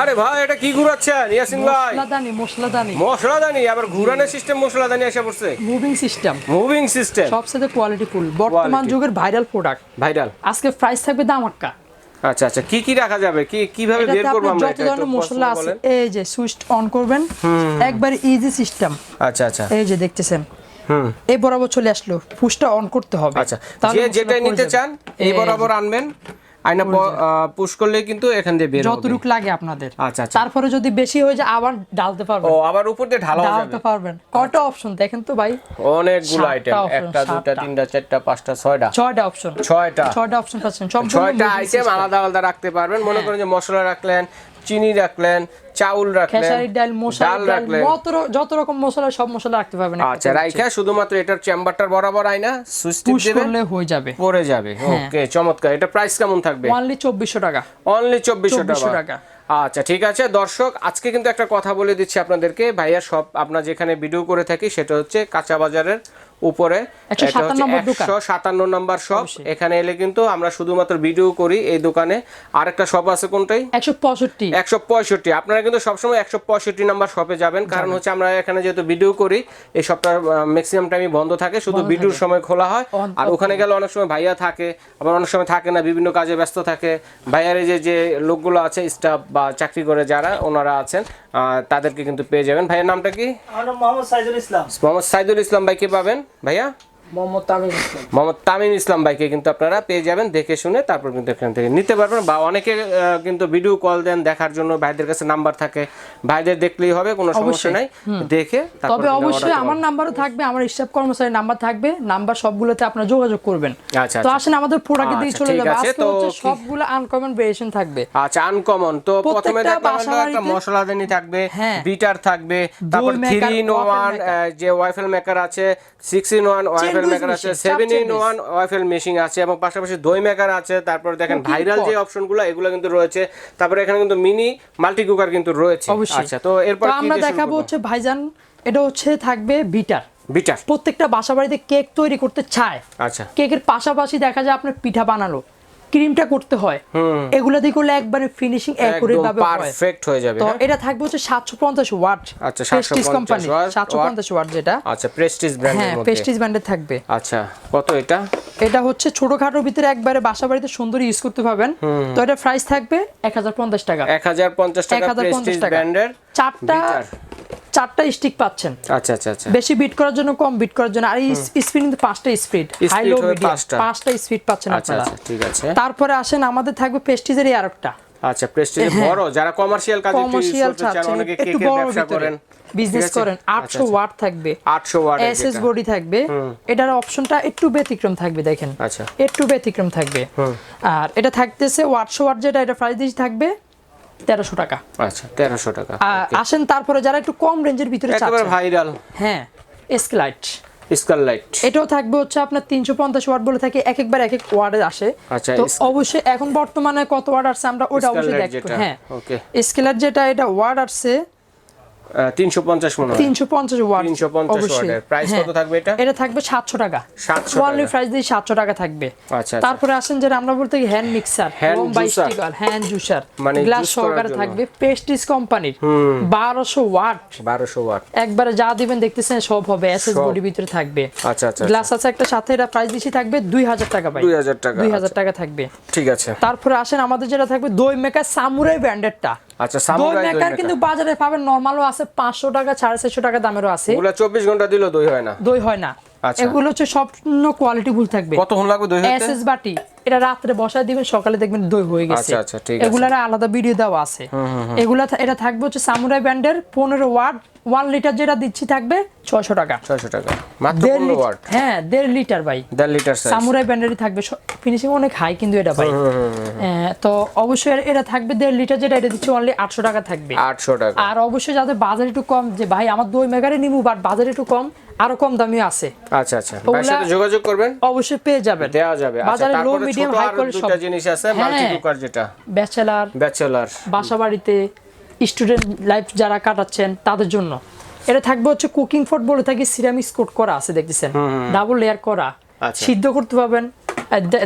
আরে ভাই এটা কি ঘুরাচ্ছেন? ইয়াসিন ভাই। মশলাদানি মশলাদানি। মশলাদানি? আবার ঘুরানোর সিস্টেম মশলাদানি এসে পড়ছে? মুভিং সিস্টেম মুভিং সিস্টেম সবচেয়ে কোয়ালিটি ফুল বর্তমান যুগের ভাইরাল প্রোডাক্ট ভাইরাল আজকে প্রাইস থাকবে দামাক্কা। আচ্ছা আচ্ছা কি কি রাখা যাবে? কি কীভাবে বের করব আমরা? এটা ধরনের মশলা আছে এই যে সুইচ অন করবেন একবার ইজি সিস্টেম আচ্ছা আচ্ছা। এই যে দেখতেছেন। এই বরাবর চলে আসলো। পুশটা অন করতে হবে। আচ্ছা যে যেটা নিতে চান এই বরাবর আনবেন। আইনা পুশ করলে কিন্তু এখান দিয়ে বের হবে। যতটুক লাগে আপনাদের। আচ্ছা, আচ্ছা। তারপরে যদি বেশি হয়ে যায় আবার ঢালতে পারবেন। ও আবার উপর দিয়ে ঢালা যাবে। ঢালতে পারবেন কয়টা অপশন দেখেন তো ভাই? অনেকগুলো আইটেম একটা দুটা। তিনটা চারটা পাঁচটা ছয়টা। ছয়টা অপশন ছয়টা। ছয়টা অপশন পাচ্ছেন। ছয়টা আইটেম আলাদা আলাদা রাখতে পারবেন। মনে হ্যাঁ। করেন যে মশলা রাখলেন চিনি রাখলেন চাউল রাখলেন খেসারির ডাল মশলার ডাল রাখলেন। যত রকম মশলা সব মশলা রাখতে পারবেন আচ্ছা রাইখা শুধুমাত্র এটার চেম্বারটার বরাবর আইনা সুইচ টিপ করলে হয়ে যাবে। পড়ে যাবে। হ্যাঁ। ওকে চমৎকার। এটা প্রাইস কেমন থাকবে? অনলি চব্বিশশো টাকা। অনলি চব্বিশশো 2400 টাকা টাকা। আচ্ছা ঠিক আছে। দর্শক আজকে কিন্তু একটা কথা বলে দিচ্ছি আপনাদেরকে। ভাইয়া সব আপনার যেখানে ভিডিও করে থাকি সেটা হচ্ছে কাঁচা বাজারের উপরে। 157 নম্বর একশো সাতান্ন নাম্বার শপ এখানে এলে কিন্তু আমরা শুধুমাত্র ভিডিও করি এই দোকানে। আরেকটা শপ আছে কোনটাই? একশো পঁয়ষট্টি। একশো পঁয়ষট্টি। আপনারা কিন্তু সবসময় একশো পঁয়ষট্টি নাম্বার শপে যাবেন। কারণ হচ্ছে আমরা এখানে যেহেতু ভিডিও করি এই শপটা ম্যাক্সিমাম টাইমই বন্ধ থাকে। শুধু ভিডিওর সময় খোলা হয়। আর ওখানে গেলে অনেক সময় ভাইয়া থাকে আবার অনেক সময় থাকে না বিভিন্ন কাজে ব্যস্ত থাকে। ভাইয়ার এই যে যে লোকগুলো আছে স্টাফ বা চাকরি করে যারা ওনারা আছেন আহ, তাদেরকে কিন্তু পেয়ে যাবেন। ভাইয়ের নামটা কি? মোহাম্মদ সাইদুল ইসলাম। মোহাম্মদ সাইদুল ইসলাম ভাইকে পাবেন? ভাইয়া মোহাম্মদ তামিম ইসলাম। মোহাম্মদ তামিম ইসলাম ভাইকে কিন্তু আপনারা পেয়ে যাবেন দেখে শুনে তারপর কিন্তু এখান থেকে নিতে পারবেন। বা অনেকে কিন্তু ভিডিও কল দেন দেখার জন্য ভাইদের কাছে নাম্বার থাকে। ভাইদের দেখলেই হবে কোনো সমস্যা নাই। দেখে তবে অবশ্যই আমার নাম্বারও থাকবে আমার স্টাফ কর্মচারীর নাম্বার থাকবে। নাম্বার সবগুলোতে আপনারা যোগাযোগ করবেন। আচ্ছা, তো আচ্ছা। আসেন আমাদের প্রোডাক্টের দিকে আচ্ছা, চলে যাবে। আজকে হচ্ছে সবগুলো আনকমন ভেরিয়েশন থাকবে। আচ্ছা আনকমন তো প্রথমে একটা মশলাদানি থাকবে হ্যাঁ। বিটার থাকবে তারপর maker, থ্রি ইন waffle যে ওয়াইফেল মেকার আছে six in one waffle Sandwich maker আছে সেভেন ইন। ওয়ান মেশিন আছে এবং পাশাপাশি দই মেকার আছে তারপর দেখেন ভাইরাল যে অপশনগুলো এগুলো কিন্তু রয়েছে। তারপরে এখানে কিন্তু মিনি মাল্টি কুকার কিন্তু রয়েছে। আচ্ছা তো এরপর আমরা দেখাবো হচ্ছে ভাইজান এটা হচ্ছে থাকবে বিটার বিটার প্রত্যেকটা বাসা বাড়িতে কেক তৈরি করতে চায়। আচ্ছা। কেকের পাশাপাশি দেখা যায় আপনার পিঠা বানালো। ক্রিমটা করতে হয়। এগুলো দিয়ে করলে একবারে ফিনিশিং একুরেট ভাবে হয়। পারফেক্ট হয়ে যাবে। তো? এটা থাকবে হচ্ছে সাতশো পঞ্চাশ ওয়াট আচ্ছা, 750 কোম্পানি watt, সাতশো পঞ্চাশ ওয়াট যেটা। আচ্ছা প্রেস্টিজ ব্র্যান্ডের মধ্যে। হ্যাঁ প্রেস্টিজ ব্র্যান্ডের থাকবে। আচ্ছা কত এটা? এটা হচ্ছে ছোটখাটোর ভিতরে একবারে বাসা বাড়িতে সুন্দর ইউজ করতে পারবেন। তো এটা প্রাইস থাকবে এক হাজার পঞ্চাশ টাকা। এক হাজার পঞ্চাশ টাকা প্রেস্টিজ। ব্র্যান্ডের চারটা। চারটা স্টিক পাচ্ছেন। আচ্ছা আচ্ছা আচ্ছা। বেশি বিট করার জন্য কম বিট করার জন্য। আর স্পিড কিন্তু পাঁচটা স্পিড হাই লো মিডিয়াম পাঁচটা। স্পিড পাচ্ছেন আচ্ছা আপনারা। আচ্ছা ঠিক আছে। তারপরে আসেন আমাদের থাকবে পেস্টিজের আরেকটা। আচ্ছা প্রেস্টিজে বড় যারা কমার্শিয়াল কাজে কমার্শিয়াল চান অনেকে একটু কেকের ব্যবসা করেন। বিজনেস? করেন আচ্ছা, আটশো আচ্ছা। ওয়াট থাকবে। 800 ওয়াট এসএস বডি থাকবে। এটার অপশনটা একটু ব্যতিক্রম থাকবে দেখেন। আচ্ছা। একটু ব্যতিক্রম থাকবে। আর এটা থাকতেছে ওয়াটশো ওয়াট যেটা এটা প্রাইস থাকবে। তেরোশো টাকা। আচ্ছা তেরোশো টাকা। আসেন তারপরে যারা একটু কম রেঞ্জের ভিতরে একেবারে ভাইরাল হ্যাঁ এসকেলাইট স্কারলাইট এটাও থাকবে হচ্ছে আপনার তিনশো পঞ্চাশ ওয়াট বলে থাকে এক একবার এক এক ওয়ার্ডে আসে। আচ্ছা, তো অবশ্যই এখন বর্তমানে কত ওয়ার্ড আসছে আমরা ওটা অবশ্যই দেখব। হ্যাঁ. স্কেলার যেটা এটা ওয়ার্ড আসছে 350 মনে হয়। তিনশো পঞ্চাশ ওয়াট 350 অবশ্যই। ওয়াটের। প্রাইস। কত থাকবে এটা? এটা থাকবে সাতশো টাকা। 700 অনলি প্রাইস দিয়ে সাতশো টাকা থাকবে। আচ্ছা, আচ্ছা। তারপরে আসেন যেটা আমরা বলতে hand mixer sticker hand juicer মানে গ্লাস সহকারে থাকবে পেস্টিস কোম্পানির বারোশো ওয়াট। 1200 ওয়াট। একবারে যা দিবেন দেখতেছেন সব হবে এসএস। ভিতরে থাকবে। আচ্ছা আচ্ছা গ্লাস আছে একটা সাথে এটা প্রাইস দিচ্ছি থাকবে দুই হাজার টাকা ভাই। 2000 টাকা দুই হাজার আচ্ছা, টাকা থাকবে। ঠিক আছে। তারপরে আসেন আমাদের যেটা থাকবে দই মেকার সামুরাই ব্র্যান্ডেডটা আচ্ছা দই মেকার কিন্তু বাজারে পাবেন নরমালও আছে পাঁচশো টাকা সাড়ে চারশো টাকা দামেরও আছে। এগুলো 24 ঘণ্টা দিলেও দই হয় না। দই হয় না। আচ্ছা। এগুলো হচ্ছে সম্পূর্ণ কোয়ালিটি ফুল থাকবে। কতক্ষণ লাগবে দই হতে? এসএস বাটি এটা রাত্রে বসায় দিবেন সকালে দেখবেন দই হয়ে গেছে। আচ্ছা, আচ্ছা, ঠিক আছে। এগুলার আলাদা ভিডিও দেওয়া আছে। এগুলা এটা থাকবে হচ্ছে সামুরাই ব্র্যান্ডের পনেরো ওয়াট ওয়ান লিটার যেটা দিচ্ছি থাকবে ছয়শো টাকা। 600 টাকা। মাত্র দেড় লিটার হ্যাঁ দেড় লিটার ভাই। 1.5 লিটার সাইজ সামুরাই ব্র্যান্ডেরই থাকবে ফিনিশিং অনেক হাই কিন্তু এটা ভাই। হ্যাঁ, তো অবশ্যই এটা থাকবে দেড় লিটার যেটা এটা দিচ্ছে অনলি আটশো টাকা থাকবে। 800 টাকা। আর অবশ্যই যাদের বাজার একটু কম যে ভাই আমার দই মেগারে নিবো বাট বাজার একটু কম আরও কম দামি আছে। আচ্ছা আচ্ছা। ভাইয়ের সাথে যোগাযোগ করবেন? অবশ্যই পেয়ে যাবেন। দেওয়া যাবে। আচ্ছা বাজারে লো মিডিয়াম হাই কোয়ালিটি দুটো সব। জিনিস আছে হ্যাঁ। মাল্টি কুকার যেটা। ব্যাচেলার ব্যাচেলার বাসা বাড়িতে স্টুডেন্ট লাইফ যারা কাটাচ্ছেন তাদের জন্য। এটা থাকবে হচ্ছে কুকিং ফট বলে থাকি সিরামিক্স কোট করা আছে দেখতেছেন। ডাবল লেয়ার করা। আচ্ছা। সিদ্ধ করতে পারবেন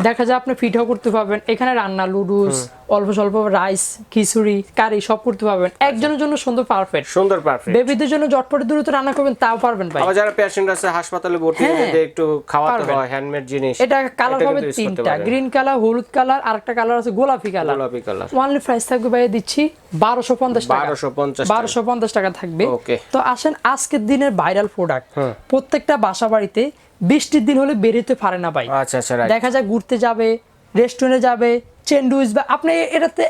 দেখা যায় আপনি পিঠাও করতে পারবেন। এখানে রান্না লুডুস অল্প স্বল্প রাইস খিচুড়ি কারি সব করতে পারবেন। একজনের জন্য সুন্দর পারফেক্ট সুন্দর পারফেক্ট বেবিদের জন্য জটপটে দ্রুত রান্না করবেন তাও পারবেন ভাই। যারা পেশেন্ট আছে হাসপাতালে ভর্তি হ্যাঁ। এদের একটু খাওয়াতে হয় হ্যান্ডমেড জিনিস এটা কালার হবে তিনটা। গ্রিন কালার হলুদ কালার আর একটা কালার আছে গোলাপি কালার গোলাপি কালার ওয়ানলি প্রাইস থাকবে ভাই দিচ্ছি বারোশো পঞ্চাশ টাকা। বারোশো পঞ্চাশ বারোশো পঞ্চাশ টাকা থাকবে। Okay. তো আসেন আজকের দিনের ভাইরাল প্রোডাক্ট প্রত্যেকটা বাসা বাড়িতে বৃষ্টির দিন হলে বেরোতে পারে না ভাই। আচ্ছা আচ্ছা দেখা যায় ঘুরতে যাবে রেস্টুরেন্টে যাবে চেন্ডুইস বা আপনি এটাতে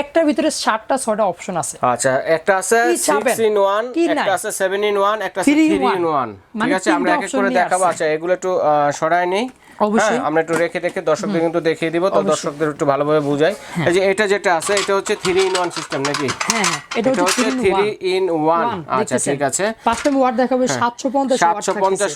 একটার ভিতরে সাতটা ছটা অপশন আছে। আচ্ছা একটা আছে সিক্স ইন ওয়ান একটা আছে সেভেন ইন ওয়ান একটা আছে Three three in one। One মানে ঠিক আছে আমরা এক এক করে দেখাবো। আচ্ছা এগুলো একটু সরাই সরায় নেই। অবশ্যই। হ্যাঁ, আমরা একটু রেখে রেখে দর্শকদের কিন্তু দেখিয়ে দিব তো দর্শকদের একটু ভালোভাবে বুঝাই। এই যে এটা যেটা আছে এটা হচ্ছে থ্রি ইন ওয়ান সিস্টেম নাকি? হ্যাঁ হ্যাঁ এটা হচ্ছে থ্রি ইন ওয়ান আচ্ছা ঠিক আছে। পাঁচটা ওয়াট দেখাবে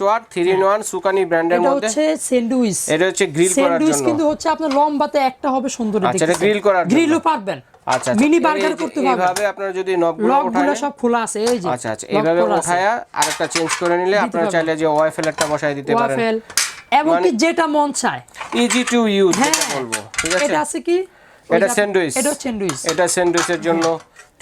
ওয়াট থ্রি ইন ওয়ান সুকানি ব্র্যান্ডের এটা মধ্যে। হচ্ছে স্যান্ডউইচ এটা হচ্ছে গ্রিল করার স্যান্ডউইচ জন্য। কিন্তু হচ্ছে আপনার লম্বাতে একটা হবে সুন্দর আচ্ছা, এটা grill করার। গ্রিলও পারবেন। আচ্ছা মিনি বার্গার করতে পারবেন। এইভাবে আপনারা যদি নবগুলো সব খোলা আছে এই যে আচ্ছা আচ্ছা। এইভাবে উঠায়া আরেকটা চেঞ্জ করে নিলে আপনারা চাইলে যে ওয়াইফেলেরটা বসায় দিতে পারেন। ওয়াফেল এবং কি যেটা মন চায়। ইজি টু ইউজ বলব ঠিক আছে? এটা আছে কি? এটা স্যান্ডউইচ এটা স্যান্ডউইচ এটা স্যান্ডউইচের জন্য।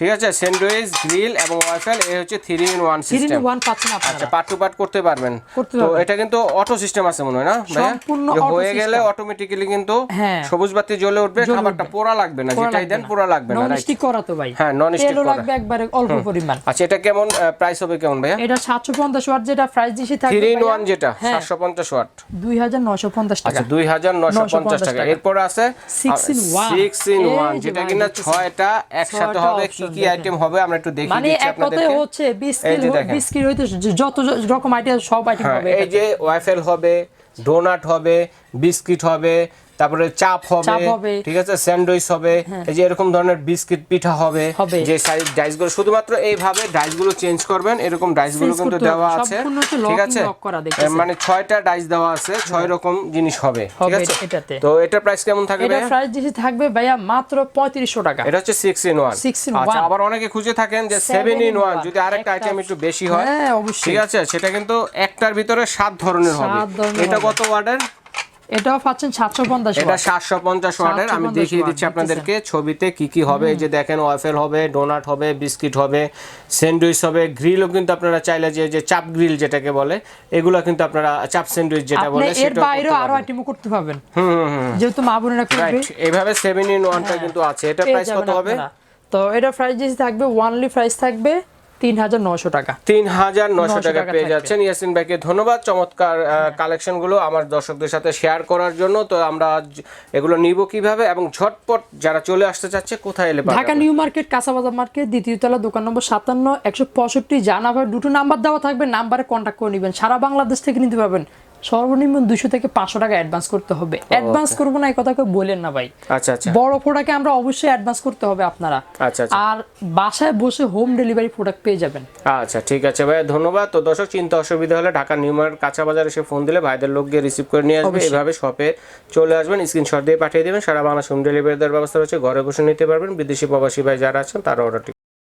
ঠিক আছে? স্যান্ডউইচ গ্রিল এবং ওয়াইফেল এই হচ্ছে three in one system one পাচ্ছেন আচ্ছা পার্ট টু পার্ট করতে পারবেন। তো এটা কিন্তু অটো সিস্টেম আছে মনে হয় না ভাইয়া? সম্পূর্ণ হয়ে গেলে। অটোমেটিক্যালি কিন্তু হ্যাঁ। সবুজ বাতি জ্বলে উঠবে খাবারটা পোড়া লাগবে না যেটাই দেন পোড়া লাগবে না নন স্টিক করা তো ভাই। হ্যাঁ, non-stick তেলও করা। লাগবে একবারে অল্প পরিমাণ। আচ্ছা এটা কেমন প্রাইস হবে কেমন ভাইয়া? এটা সাতশো পঞ্চাশ ওয়াট যেটা প্রাইস দিয়েছি থাকবে থ্রি ইন ওয়ান যেটা হ্যাঁ। সাতশো পঞ্চাশ ওয়াট। দুই হাজার নয়শো পঞ্চাশ টাকা। আচ্ছা দুই হাজার নশো পঞ্চাশ 950 টাকা। এরপর আছে Six in one। Six in এই ওয়ান যেটা কিনা দেখতেছেন। ছয়টা একসাথে হবে কি। আইটেম হবে আমরা একটু দেখি মানে এক কথায় হচ্ছে বিস্কিট। বিস্কিট হইতে যত রকম আইটেম সব আইটেম হ্যাঁ, হবে এই যে ওয়াফেল হবে ডোনাট হবে বিস্কিট হবে তারপরে চাপ হবে ঠিক আছে স্যান্ডউইচ হবে এই যে এরকম ধরনের বিস্কিট পিঠা হবে। যে সাইজ ডাইসগুলো শুধুমাত্র এইভাবে ডাইসগুলো চেঞ্জ করবেন এরকম ডাইসগুলো কিন্তু দেওয়া আছে ঠিক আছে? মানে ছয়টা ডাইস দেওয়া আছে ছয় রকম জিনিস হবে ঠিক আছে? তো এটা প্রাইস কেমন থাকবে এটা প্রাইস দিয়েছি থাকবে ভাইয়া মাত্র পঁয়ত্রিশশো টাকা। এটা হচ্ছে six in one Six in আচ্ছা আবার অনেকে খুঁজে থাকেন যে Seven seven in in one যদি আরেকটা আইটেম একটু বেশি হয় হ্যাঁ, অবশ্যই। ঠিক আছে? সেটা কিন্তু একটার ভিতরে সাত ধরনের হবে। এটা কত ওয়ার্ডের? এটাও পাচ্ছেন সাতশো পঞ্চাশ এটা সাতশো পঞ্চাশ ওয়াটের। আমি দেখিয়ে দিচ্ছি আপনাদেরকে ছবিতে কি কি হবে এই যে দেখেন ওয়াফেল হবে ডোনাট হবে বিস্কিট হবে স্যান্ডউইচ হবে গ্রিলও কিন্তু আপনারা চাইলে যে যে চাপ গ্রিল যেটাকে বলে এগুলো কিন্তু আপনারা চাপ স্যান্ডউইচ যেটা বলে এর সেটাও বাইরেও আরও। আইটেমও করতে পারবেন। হুম হুম হুম যেহেতু মা বোনেরা করবে। এইভাবে সেভেন ইন ওয়ানটা হ্যাঁ। কিন্তু আছে। এটা প্রাইস কত হবে? তো এটা প্রাইস থাকবে ওয়ানলি প্রাইস থাকবে তিন হাজার নশো টাকা। তিন হাজার নশো টাকা টাকা পেয়ে যাচ্ছেন ইয়াসিন ভাইকে ধন্যবাদ। চমৎকার কালেকশনগুলো আমার দর্শকদের সাথে শেয়ার করার জন্য। তো আমরা এগুলো নিব কীভাবে এবং ঝটপট যারা চলে আসতে চাচ্ছে কোথায় এলে ঢাকা নিউ মার্কেট কাঁচাবাজার মার্কেট দ্বিতীয় তলা দোকান নম্বর সাতান্ন একশো পঁয়ষট্টি। জানাবার দুটো নাম্বার দেওয়া থাকবে নাম্বারে কন্ট্যাক্ট করে নেবেন। সারা বাংলাদেশ থেকে নিতে পারবেন। সর্বনিম্ন দুশো থেকে পাঁচশো টাকা অ্যাডভান্স করতে হবে। অ্যাডভান্স করব না এই কথা কেউ বলেন না ভাই। আচ্ছা আচ্ছা। বড় প্রোডাক্টে আমরা অবশ্যই অ্যাডভান্স করতে হবে আপনারা। আচ্ছা আচ্ছা। আর বাসায় বসে হোম ডেলিভারি প্রোডাক্ট পেয়ে যাবেন। আচ্ছা ঠিক আছে ভাই ধন্যবাদ। তো দর্শক চিন্তা অসুবিধা হলে ঢাকা নিউ মার্কেট কাঁচা বাজার এসে ফোন দিলে ভাইদের লোক গিয়ে রিসিভ করে নিয়ে আসবে। এইভাবে শপে চলে আসবেন স্ক্রিনশট দিয়ে পাঠিয়ে দেবেন। সারা বাংলা হোম ডেলিভারি দেওয়ার ব্যবস্থা রয়েছে ঘরে বসে নিতে পারবেন। বিদেশি প্রবাসী ভাই যারা আছেন তারা অর্ডারটি